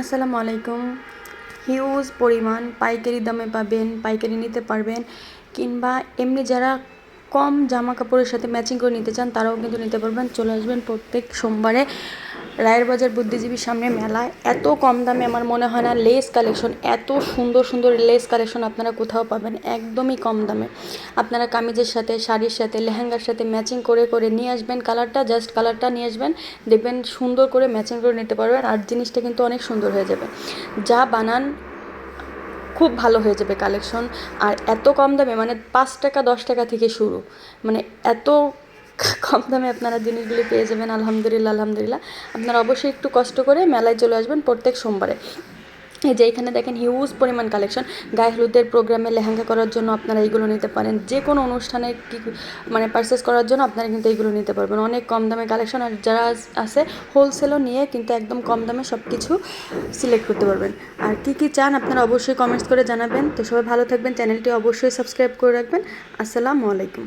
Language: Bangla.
আসসালামু আলাইকুম। হিউজ পরিমাণ পাইকারি দামে পাবেন, পাইকারি নিতে পারবেন কিংবা এমনি যারা কম জামা কাপড়ের সাথে ম্যাচিং করে নিতে চান, তারাও কিন্তু নিতে পারবেন। চলে আসবেন প্রত্যেক সোমবারে। রায়ের বাজার বুদ্ধিজীবীর সামনে মেলা। এত কম দামে আমার মনে হয় না লেস কালেকশন এত সুন্দর সুন্দর লেস কালেকশন আপনারা কোথাও পাবেন, একদমই কম দামে। আপনারা কামিজের সাথে, শাড়ির সাথে, লেহেঙ্গার সাথে ম্যাচিং করে করে নিয়ে আসবেন কালারটা জাস্ট কালারটা নিয়ে আসবেন, দেখবেন সুন্দর করে ম্যাচিং করে নিতে পারবেন আর জিনিসটা কিন্তু অনেক সুন্দর হয়ে যাবে। যা বানান খুব ভালো হয়ে যাবে কালেকশন আর এত কম দামে মানে পাঁচ টাকা, দশ টাকা থেকে শুরু। মানে এত কম দামে আপনারা জিনিসগুলি পেয়ে যাবেন, আলহামদুলিল্লাহ আলহামদুলিল্লাহ। আপনারা অবশ্যই একটু কষ্ট করে মেলায় চলে আসবেন প্রত্যেক সোমবারে। এই যে এখানে দেখেন হিউজ পরিমাণ কালেকশন গায়ে হলুদের প্রোগ্রামে লেহেঙ্গা করার জন্য আপনারা এইগুলো নিতে পারেন। যে কোনো অনুষ্ঠানে কি মানে পারচেস করার জন্য আপনারা কিন্তু এইগুলো নিতে পারবেন। অনেক কম দামে কালেকশন আর যারা আছে হোলসেলও নিয়ে কিন্তু একদম কম দামে সব কিছু সিলেক্ট করতে পারবেন। আর কী কী চান আপনারা অবশ্যই কমেন্টস করে জানাবেন। তো সবাই ভালো থাকবেন। চ্যানেলটি অবশ্যই সাবস্ক্রাইব করে রাখবেন। আসসালামু আলাইকুম।